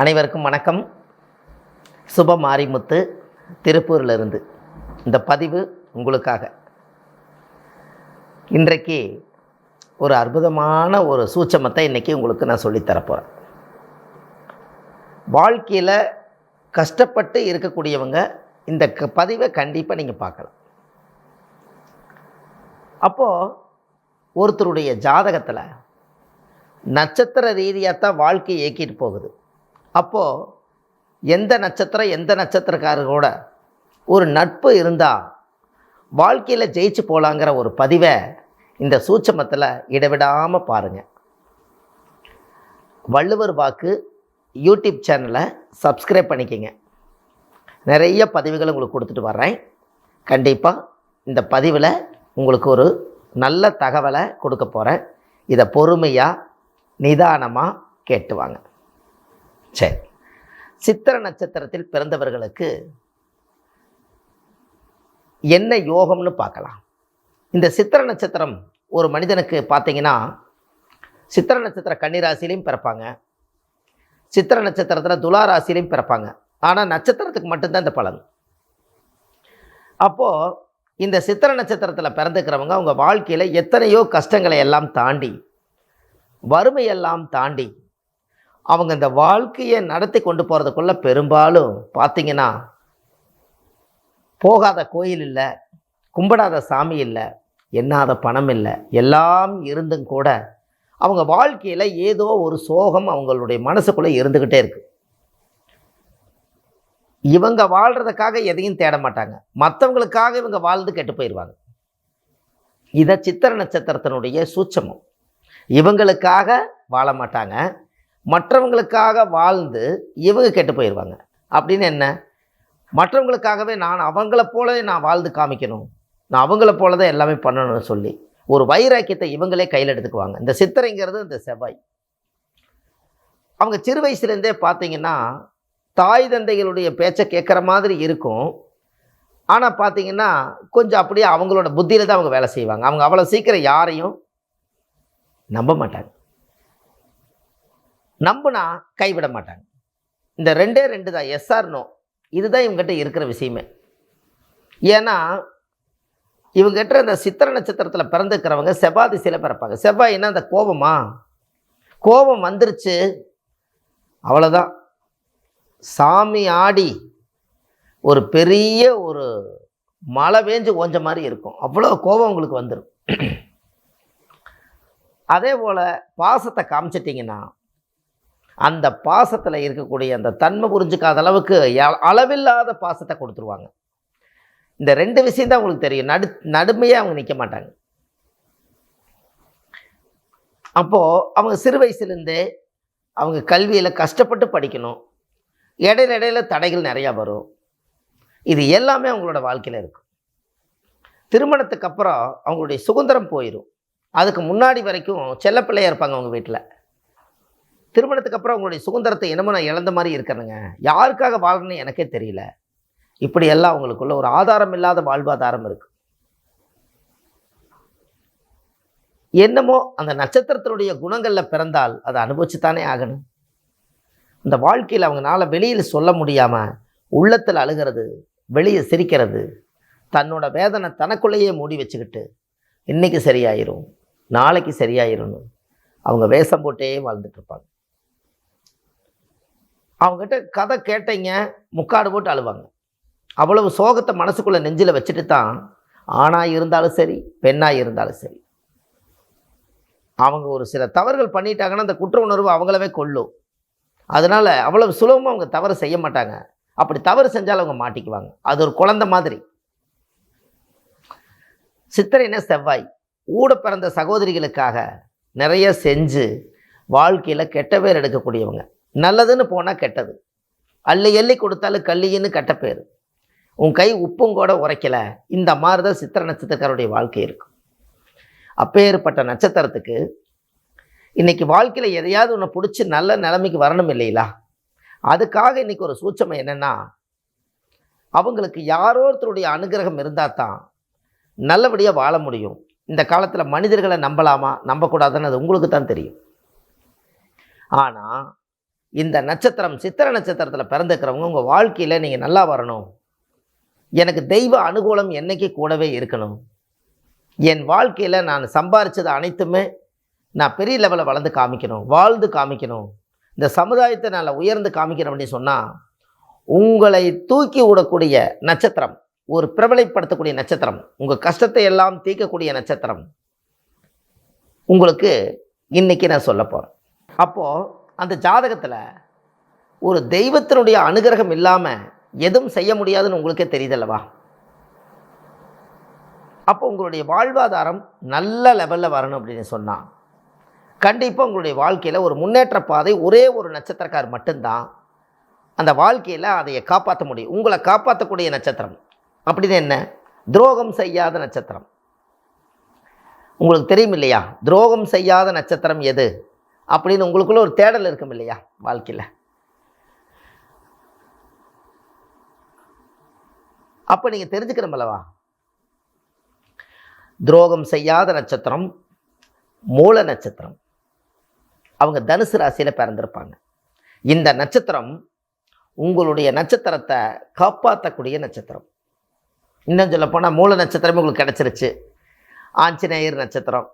அனைவருக்கும் வணக்கம். சுப மாரிமுத்து திருப்பூரிலிருந்து. இந்த பதிவு உங்களுக்காக. இன்றைக்கு ஒரு அற்புதமான ஒரு சூட்சமத்தை இன்றைக்கி உங்களுக்கு நான் சொல்லித்தரப்போகிறேன் வாழ்க்கையில் கஷ்டப்பட்டு இருக்கக்கூடியவங்க இந்த க பதிவை கண்டிப்பாக நீங்கள் பார்க்கலாம். அப்போது ஒருத்தருடைய ஜாதகத்தில் நட்சத்திர ரீதியாக தான் வாழ்க்கை இயக்கிட்டு போகுது. அப்போது எந்த நட்சத்திரம் எந்த நட்சத்திரக்காரரோட ஒரு நட்பு இருந்தால் வாழ்க்கையில் ஜெயிச்சு போகலாங்கிற ஒரு பதிவை இந்த சூட்சமத்தில் இடைவிடாமல் பாருங்கள் வள்ளுவர் வாக்கு யூடியூப் சேனலை சப்ஸ்கிரைப் பண்ணிக்கங்க. நிறைய பதிவுகள் உங்களுக்கு கொடுத்துட்டு வர்றேன். கண்டிப்பாக இந்த பதிவில் உங்களுக்கு ஒரு நல்ல தகவலை கொடுக்க போகிறேன் இதை பொறுமையாக நிதானமாக கேட்டு வாங்க. சரி. சித்திர நட்சத்திரத்தில் பிறந்தவர்களுக்கு என்ன யோகம்னு பார்க்கலாம். இந்த சித்திர நட்சத்திரம் ஒரு மனிதனுக்கு பார்த்தீங்கன்னா சித்திர நட்சத்திர கன்னிராசிலையும் பிறப்பாங்க. சித்திர நட்சத்திரத்தில் துலா ராசிலையும் பிறப்பாங்க. ஆனால் நட்சத்திரத்துக்கு மட்டும்தான் இந்த பலன். அப்போது இந்த சித்திர நட்சத்திரத்தில் பிறந்துக்கிறவங்க அவங்க வாழ்க்கையில் எத்தனையோ கஷ்டங்களை எல்லாம் தாண்டி வறுமையெல்லாம் தாண்டி அவங்க இந்த வாழ்க்கையை நடத்தி கொண்டு போகிறதுக்குள்ள பெரும்பாலும் பார்த்தீங்கன்னா போகாத கோயில் இல்லை கும்பிடாத சாமி இல்லை எண்ணாத பணம் இல்லை எல்லாம் இருந்தும் கூட அவங்க வாழ்க்கையில் ஏதோ ஒரு சோகம் அவங்களுடைய மனசுக்குள்ளே இருந்துக்கிட்டே இருக்குது இவங்க வாழ்கிறதுக்காக எதையும் தேட மாட்டாங்க. மற்றவங்களுக்காக இவங்க வாழ்ந்து கெட்டு போயிடுவாங்க இதை சித்திர நட்சத்திரத்தினுடைய சூட்சமம். இவங்களுக்காக வாழ மாட்டாங்க. மற்றவங்களுக்காக வாழ்ந்து இவங்க கெட்டு போயிடுவாங்க அப்படின்னு என்ன? மற்றவங்களுக்காகவே நான் அவங்கள போல நான் வாழ்ந்து காமிக்கணும். நான் அவங்கள போல தான் எல்லாமே பண்ணணும்னு சொல்லி ஒரு வைராக்கியத்தை இவங்களே கையில் எடுத்துக்குவாங்க. இந்த சித்திரைங்கிறது இந்த செவ்வாய். அவங்க சிறு வயசுலேருந்தே பார்த்தீங்கன்னா தாய் தந்தைகளுடைய பேச்சை கேட்குற மாதிரி இருக்கும். ஆனால் பார்த்தீங்கன்னா கொஞ்சம் அப்படியே அவங்களோட புத்தியில் தான் அவங்க வேலை செய்வாங்க. அவங்க அவ்வளோ சீக்கிரம் யாரையும் நம்ப மாட்டாங்க. நம்புனா கைவிட மாட்டாங்க. இந்த ரெண்டே ரெண்டு தான் எஸ்ஆர் நோ இதுதான் இவங்ககிட்ட இருக்கிற விஷயமே. ஏன்னா இவங்ககிட்ட இந்த சித்திர நட்சத்திரத்தில் பிறந்துக்கிறவங்க செவ்வாய் திசையில் பிறப்பாங்க. செவ்வாய்னா அந்த கோபமா? கோபம் வந்துருச்சு. அவ்வளோதான் சாமி ஆடி ஒரு பெரிய ஒரு மழை பேஞ்சு ஓஞ்ச மாதிரி இருக்கும். அவ்வளோ கோபம் உங்களுக்கு வந்துடும் அதே போல் பாசத்தை காமிச்சிட்டிங்கன்னா அந்த பாசத்தில் இருக்கக்கூடிய அந்த தன்மை புரிஞ்சுக்காத அளவுக்கு அளவில்லாத பாசத்தை கொடுத்துருவாங்க. இந்த ரெண்டு விஷயம் தான் உங்களுக்கு தெரியும். நடு நடுமையாக அவங்க நிற்க மாட்டாங்க. அப்போது அவங்க சிறு வயசுலேருந்தே அவங்க கல்வியில் கஷ்டப்பட்டு படிக்கணும். இடையில இடையில தடைகள் நிறையா வரும். இது எல்லாமே அவங்களோட வாழ்க்கையில் இருக்கும் திருமணத்துக்கு அப்புறம் அவங்களுடைய சுதந்திரம் போயிடும் அதுக்கு முன்னாடி வரைக்கும் செல்லப்பிள்ளையாக இருப்பாங்க அவங்க வீட்டில் திருமணத்துக்கு அப்புறம் அவங்களுடைய சுதந்திரத்தை என்னமோ நான் இழந்த மாதிரி இருக்கிறேங்க யாருக்காக வாழணும்னு எனக்கே தெரியல. இப்படி எல்லாம் ஒரு ஆதாரம் இல்லாத வாழ்வாதாரம் இருக்கு. என்னமோ அந்த நட்சத்திரத்தினுடைய குணங்களில் பிறந்தால் அதை அனுபவிச்சுத்தானே ஆகணும். இந்த வாழ்க்கையில் அவங்களால வெளியில் சொல்ல முடியாமல் உள்ளத்தில் அழுகிறது வெளியே சிரிக்கிறது தன்னோட வேதனை தனக்குள்ளேயே மூடி வச்சுக்கிட்டு இன்றைக்கி சரியாயிரும் நாளைக்கு சரியாயிரும்னு அவங்க வேஷம் போட்டே வாழ்ந்துட்டுருப்பாங்க அவங்ககிட்ட கதை கேட்டீங்க முக்காடு போட்டு அழுவாங்க. அவ்வளவு சோகத்தை மனசுக்குள்ளே நெஞ்சில் வச்சுட்டு தான் ஆணாக இருந்தாலும் சரி பெண்ணாக இருந்தாலும் சரி. அவங்க ஒரு சில தவறுகள் பண்ணிட்டாங்கன்னா அந்த குற்ற உணர்வு அவங்களவே கொள்ளும். அதனால் அவ்வளவு சுலபமாக அவங்க தவறு செய்ய மாட்டாங்க. அப்படி தவறு செஞ்சாலும் அவங்க மாட்டிக்குவாங்க. அது ஒரு குழந்தை மாதிரி. சித்திரைன செவ்வாய் ஊட பிறந்த சகோதரிகளுக்காக நிறைய செஞ்சு வாழ்க்கையில் கெட்ட பேர் எடுக்கக்கூடியவங்க. நல்லதுன்னு போனால் கெட்டது. அள்ளி எள்ளி கொடுத்தாலும் கள்ளின்னு கெட்ட பேர். உன் கை உப்பும் கூட உரைக்கல. இந்த மாதிரி தான் சித்திர நட்சத்திரக்காரருடைய வாழ்க்கை இருக்கும் அப்பேற்பட்ட நட்சத்திரத்துக்கு இன்னைக்கு வாழ்க்கையில் எதையாவது ஒன்று பிடிச்சி நல்ல நிலைமைக்கு வரணும் இல்லைங்களா? அதுக்காக இன்னைக்கு ஒரு சூட்சம் என்னென்னா அவங்களுக்கு யாரோ ஒருத்தருடைய அனுகிரகம் இருந்தால் தான் நல்லபடியாக வாழ முடியும். இந்த காலத்தில் மனிதர்களை நம்பலாமா? நம்பக்கூடாதுன்னு அது உங்களுக்கு தான் தெரியும். ஆனால் இந்த நட்சத்திரம் சித்திர நட்சத்திரத்தில் பிறந்துக்கிறவங்க உங்கள் வாழ்க்கையில் நீங்கள் நல்லா வரணும். எனக்கு தெய்வ அனுகூலம் என்னைக்கு கூடவே இருக்கணும்? என் வாழ்க்கையில் நான் சம்பாரித்தது அனைத்துமே நான் பெரிய லெவலில் வளர்ந்து காமிக்கணும் வாழ்ந்து காமிக்கணும். இந்த சமுதாயத்தை நான் உயர்ந்து காமிக்கணும் அப்படின்னு சொன்னால் உங்களை தூக்கி விடக்கூடிய நட்சத்திரம் ஒரு பிரபலைப்படுத்தக்கூடிய நட்சத்திரம் உங்கள் கஷ்டத்தை எல்லாம் தீர்க்கக்கூடிய நட்சத்திரம் உங்களுக்கு இன்னைக்கு நான் சொல்ல போகிறேன் அப்போது அந்த ஜாதகத்தில் ஒரு தெய்வத்தினுடைய அனுகிரகம் இல்லாமல் எதுவும் செய்ய முடியாதுன்னு உங்களுக்கே தெரியுதல்லவா? அப்போ உங்களுடைய வாழ்வாதாரம் நல்ல லெவலில் வரணும் அப்படின்னு சொன்னால் கண்டிப்பாக உங்களுடைய வாழ்க்கையில் ஒரு முன்னேற்ற பாதை ஒரே ஒரு நட்சத்திரக்கார் மட்டும்தான் அந்த வாழ்க்கையில் அதை காப்பாற்ற முடியும். உங்களை காப்பாற்றக்கூடிய நட்சத்திரம். அப்படின்னு என்ன? துரோகம் செய்யாத நட்சத்திரம். உங்களுக்கு தெரியும் இல்லையா? துரோகம் செய்யாத நட்சத்திரம் எது? அப்படின்னு உங்களுக்குள்ள ஒரு தேடல் இருக்கும் இல்லையா வாழ்க்கையில்? அப்போ நீங்கள் தெரிஞ்சுக்கணும் அல்லவா? துரோகம் செய்யாத நட்சத்திரம் மூல நட்சத்திரம். அவங்க தனுசு ராசியில் பிறந்திருப்பாங்க. இந்த நட்சத்திரம் உங்களுடைய நட்சத்திரத்தை காப்பாற்றக்கூடிய நட்சத்திரம். இன்னும் சொல்லப்போனால் மூல நட்சத்திரமே உங்களுக்கு கிடச்சிருச்சு. ஆஞ்சநேயர் நட்சத்திரம்.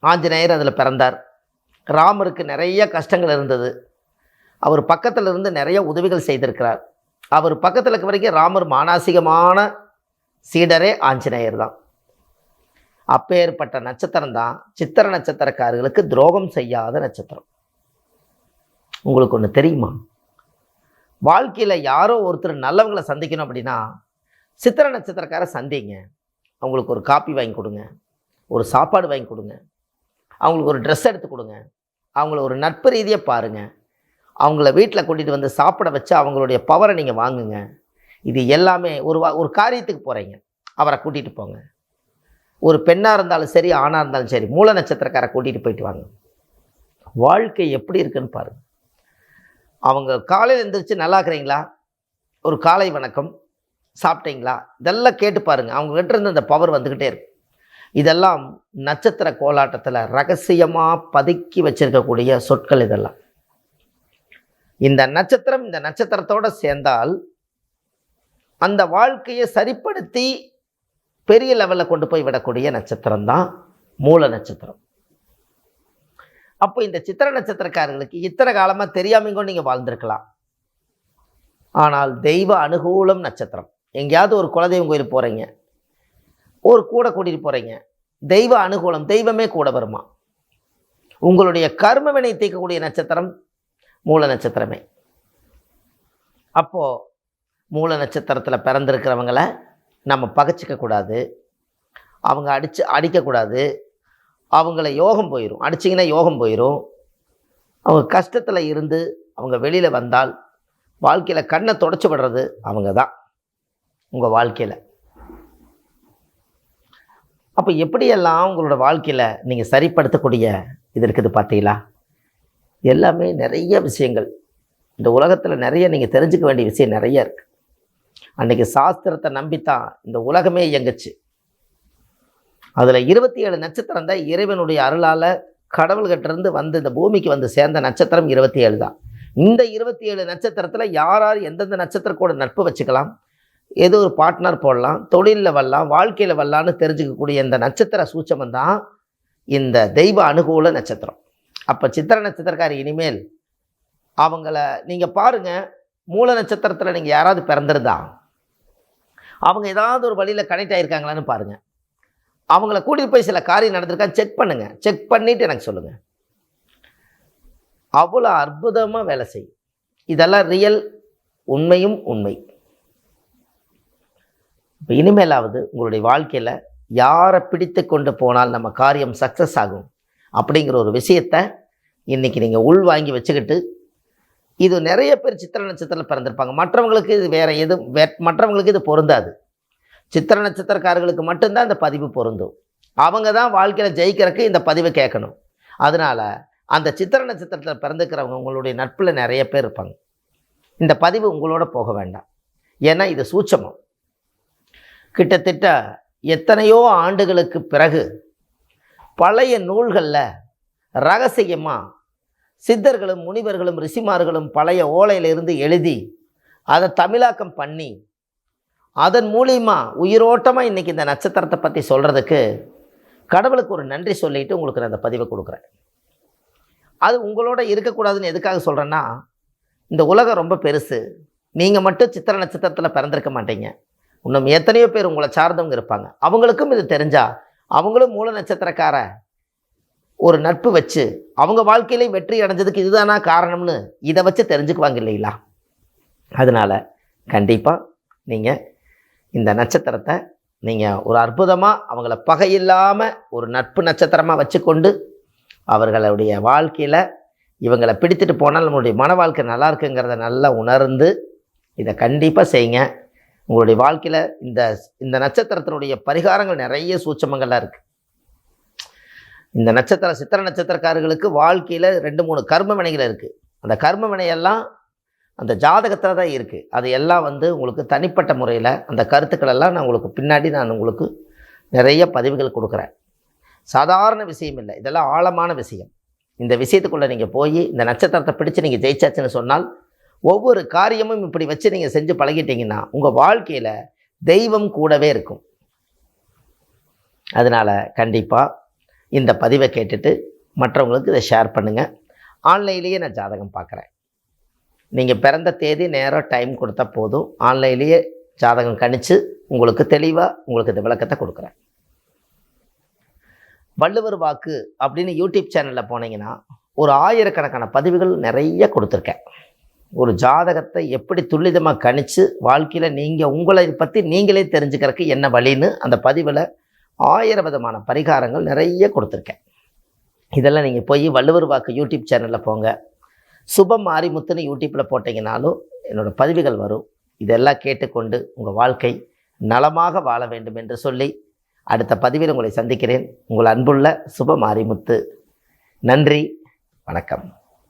ஆஞ்சநேயர் அதில் பிறந்தார். ராமருக்கு நிறைய கஷ்டங்கள் இருந்தது. அவர் பக்கத்தில் இருந்து நிறைய உதவிகள் செய்திருக்கிறார். அவர் பக்கத்தில் இருக்க வரைக்கும் ராமர் மானாசிகமான சீடரே ஆஞ்சநேயர் தான். அப்பேற்பட்ட நட்சத்திரம் தான் சித்திர நட்சத்திரக்காரர்களுக்கு துரோகம் செய்யாத நட்சத்திரம். உங்களுக்கு ஒன்று தெரியுமா? வாழ்க்கையில் யாரோ ஒருத்தர் நல்லவங்களை சந்திக்கணும் அப்படின்னா சித்திர நட்சத்திரக்கார சந்திங்க. அவங்களுக்கு ஒரு காப்பி வாங்கி கொடுங்க. ஒரு சாப்பாடு வாங்கி கொடுங்க. அவங்களுக்கு ஒரு ட்ரெஸ் எடுத்து கொடுங்க. அவங்கள ஒரு நட்பு ரீதியாக பாருங்கள் அவங்கள வீட்டில் கூட்டிகிட்டு வந்து சாப்பிட வச்சு அவங்களுடைய பவரை நீங்கள் வாங்குங்க. இது எல்லாமே ஒரு வா ஒரு காரியத்துக்கு போகிறீங்க அவரை கூட்டிகிட்டு போங்க. ஒரு பெண்ணாக இருந்தாலும் சரி ஆணாக இருந்தாலும் சரி மூல நட்சத்திரக்காரை கூட்டிகிட்டு போயிட்டு வாங்க. வாழ்க்கை எப்படி இருக்குன்னு பாருங்கள் அவங்க காலையில் எழுந்திரிச்சு நல்லா இருக்கிறீங்களா? ஒரு காலை வணக்கம். சாப்பிட்டீங்களா? இதெல்லாம் கேட்டு பாருங்கள் அவங்ககிட்ட இருந்து அந்த பவர் வந்துக்கிட்டே இருக்கும் இதெல்லாம் நட்சத்திர கோலாட்டத்தில் ரகசியமாக பதுக்கி வச்சிருக்கக்கூடிய சொற்கள் இதெல்லாம். இந்த நட்சத்திரம் இந்த நட்சத்திரத்தோடு சேர்ந்தால் அந்த வாழ்க்கையை சரிப்படுத்தி பெரிய லெவலில் கொண்டு போய் விடக்கூடிய நட்சத்திரம் தான் மூல நட்சத்திரம். அப்போ இந்த சித்திர நட்சத்திரக்காரர்களுக்கு இத்தனை காலமாக தெரியாமங்க நீங்கள் வாழ்ந்திருக்கலாம். ஆனால் தெய்வ அனுகூலம் நட்சத்திரம். எங்கேயாவது ஒரு குலதெய்வம் கோயில் போகிறீங்க ஒரு கூட கூட்டிகிட்டு போகிறீங்க தெய்வ அனுகூலம் தெய்வமே கூட வருமா? உங்களுடைய கர்மவினை தீர்க்கக்கூடிய நட்சத்திரம் மூல நட்சத்திரமே. அப்போது மூல நட்சத்திரத்தில் பிறந்திருக்கிறவங்களை நம்ம பகச்சிக்கக்கூடாது அவங்க அடித்து அடிக்கக்கூடாது அவங்கள யோகம் போயிடும் அடிச்சிங்கன்னா யோகம் போயிடும் அவங்க கஷ்டத்தில் இருந்து அவங்க வெளியில் வந்தால் வாழ்க்கையில் கண்ணை தொடச்சி விடுறது அவங்க தான் உங்கள் வாழ்க்கையில். அப்போ எப்படியெல்லாம் உங்களோட வாழ்க்கையில் நீங்கள் சரிப்படுத்தக்கூடிய இது இருக்குது பார்த்தீங்களா? எல்லாமே நிறைய விஷயங்கள். இந்த உலகத்தில் நிறைய நீங்கள் தெரிஞ்சுக்க வேண்டிய விஷயம் நிறைய இருக்குது அன்றைக்கி சாஸ்திரத்தை நம்பித்தான் இந்த உலகமே இயங்குச்சு. அதில் இருபத்தி ஏழு நட்சத்திரம் தான் இறைவனுடைய அருளால் கடவுள்கிட்டேருந்து வந்து இந்த பூமிக்கு வந்து சேர்ந்த நட்சத்திரம் இருபத்தி ஏழு தான். இந்த இருபத்தி ஏழு நட்சத்திரத்தில் யார் யார் எந்தெந்த நட்சத்திர கூட நட்பு வச்சுக்கலாம்? ஏதோ ஒரு பார்ட்னர் போடலாம் தொழிலில் வரலாம் வாழ்க்கையில் வரலான்னு தெரிஞ்சுக்கக்கூடிய இந்த நட்சத்திர சூச்சமம் தான் இந்த தெய்வ அனுகூல நட்சத்திரம். அப்போ சித்திர நட்சத்திரக்காரி இனிமேல் அவங்கள நீங்கள் பாருங்கள் மூல நட்சத்திரத்தில் நீங்கள் யாராவது பிறந்திருந்தா அவங்க ஏதாவது ஒரு வழியில் கனெக்ட் ஆகிருக்காங்களான்னு பாருங்கள் அவங்கள கூட்டிகிட்டு போய் சில காரியம் நடந்திருக்கா செக் பண்ணுங்கள் செக் பண்ணிவிட்டு எனக்கு சொல்லுங்கள் அவ்வளோ அற்புதமாக வேலை செய்யும். இதெல்லாம் ரியல் உண்மையும் உண்மை. இப்போ இனிமேலாவது உங்களுடைய வாழ்க்கையில் யாரை பிடித்து கொண்டு போனால் நம்ம காரியம் சக்ஸஸ் ஆகும்? அப்படிங்கிற ஒரு விஷயத்தை இன்றைக்கி நீங்கள் உள் வாங்கி வச்சுக்கிட்டு இது நிறைய பேர் சித்திர நட்சத்திரத்தில் பிறந்திருப்பாங்க. மற்றவங்களுக்கு இது வேறு எது வே மற்றவங்களுக்கு இது பொருந்தாது. சித்திர நட்சத்திரக்காரர்களுக்கு மட்டும்தான் இந்த பதிவு பொருந்தும். அவங்க தான் வாழ்க்கையில் ஜெயிக்கிறதுக்கு இந்த பதிவை கேட்கணும். அதனால் அந்த சித்திர நட்சத்திரத்தில் பிறந்துக்கிறவங்க உங்களுடைய நட்பில் நிறைய பேர் இருப்பாங்க. இந்த பதிவு உங்களோட போக வேண்டாம். ஏன்னா இது சூட்சமம். கிட்டத்தட்ட எத்தனையோ ஆண்டுகளுக்கு பிறகு பழைய நூல்களில் ரகசியமாக சித்தர்களும் முனிவர்களும் ரிஷிமார்களும் பழைய ஓலையிலிருந்து எழுதி அதை தமிழாக்கம் பண்ணி அதன் மூலியமா உயிரோட்டமாக இன்றைக்கி இந்த நட்சத்திரத்தை பற்றி சொல்கிறதுக்கு கடவுளுக்கு ஒரு நன்றி சொல்லிட்டு உங்களுக்கு நான் அந்த பதிவை கொடுக்குறேன். அது உங்களோட இருக்கக்கூடாதுன்னு எதுக்காக சொல்கிறேன்னா இந்த உலகம் ரொம்ப பெருசு. நீங்கள் மட்டும் சித்திர நட்சத்திரத்தில் பிறந்திருக்க மாட்டீங்க. இன்னும் எத்தனையோ பேர் உங்களை சார்ந்தவங்க இருப்பாங்க. அவங்களுக்கும் இது தெரிஞ்சா அவங்களும் மூல நட்சத்திரக்கார ஒரு நட்பு வச்சு அவங்க வாழ்க்கையிலே வெற்றி அடைஞ்சதுக்கு இதுதானா காரணம்னு இதை வச்சு தெரிஞ்சுக்குவாங்க இல்லைங்களா? அதனால் கண்டிப்பாக நீங்கள் இந்த நட்சத்திரத்தை நீங்கள் ஒரு அற்புதமாக அவங்கள பகையில்லாமல் ஒரு நட்பு நட்சத்திரமாக வச்சுக்கொண்டு அவர்களுடைய வாழ்க்கையில் இவங்களை பிடித்துட்டு போனால் நம்மளுடைய மன வாழ்க்கை நல்லா இருக்குங்கிறத நல்லா உணர்ந்து இதை கண்டிப்பாக செய்யுங்க. உங்களுடைய வாழ்க்கையில் இந்த இந்த நட்சத்திரத்தினுடைய பரிகாரங்கள் நிறைய சூட்சமங்கள்லாம் இருக்குது இந்த நட்சத்திர சித்திர நட்சத்திரக்காரர்களுக்கு வாழ்க்கையில் ரெண்டு மூணு கர்ம வினைகள் இருக்குது அந்த கர்ம வினையெல்லாம் அந்த ஜாதகத்தில் தான் இருக்குது அது எல்லாம் வந்து உங்களுக்கு தனிப்பட்ட முறையில் அந்த கருத்துக்களெல்லாம் நான் உங்களுக்கு பின்னாடி நான் உங்களுக்கு நிறைய பதிவுகள் கொடுக்குறேன். சாதாரண விஷயம் இல்லை. இதெல்லாம் ஆழமான விஷயம். இந்த விஷயத்துக்குள்ளே நீங்கள் போய் இந்த நட்சத்திரத்தை பிடிச்சு நீங்கள் ஜெயிச்சாச்சுன்னு சொன்னால் ஒவ்வொரு காரியமும் இப்படி வச்சு நீங்கள் செஞ்சு பழகிட்டீங்கன்னா உங்கள் வாழ்க்கையில் தெய்வம் கூடவே இருக்கும். அதனால் கண்டிப்பாக இந்த பதிவை கேட்டுட்டு மற்றவங்களுக்கு இதை ஷேர் பண்ணுங்கள் ஆன்லைன்லேயே நான் ஜாதகம் பார்க்குறேன். நீங்கள் பிறந்த தேதி நேரம் டைம் கொடுத்தா போதும். ஆன்லைன்லேயே ஜாதகம் கணித்து உங்களுக்கு தெளிவாக உங்களுக்கு இந்த விளக்கத்தை கொடுக்குறேன். வள்ளுவர் வாக்கு அப்படின்னு யூடியூப் சேனலில் போனீங்கன்னா ஒரு ஆயிரக்கணக்கான பதிவுகள் நிறைய கொடுத்துருக்கேன். ஒரு ஜாதகத்தை எப்படி துல்லிதமாக கணித்து வாழ்க்கையில் நீங்கள் உங்களை பற்றி நீங்களே தெரிஞ்சுக்கிறதுக்கு என்ன வழின்னு அந்த பதிவில் ஆயிரம் விதமான பரிகாரங்கள் நிறைய கொடுத்துருக்கேன். இதெல்லாம் நீங்கள் போய் வள்ளுவர் வாக்கு யூடியூப் சேனலில் போங்க. சுபம் மாரிமுத்துன்னு யூடியூப்பில் போட்டிங்கனாலும் என்னோடய பதிவுகள் வரும். இதெல்லாம் கேட்டுக்கொண்டு உங்கள் வாழ்க்கை நலமாக வாழ வேண்டும் என்று சொல்லி அடுத்த பதிவில் உங்களை சந்திக்கிறேன். உங்கள் அன்புள்ள சுப மாரிமுத்து நன்றி வணக்கம்.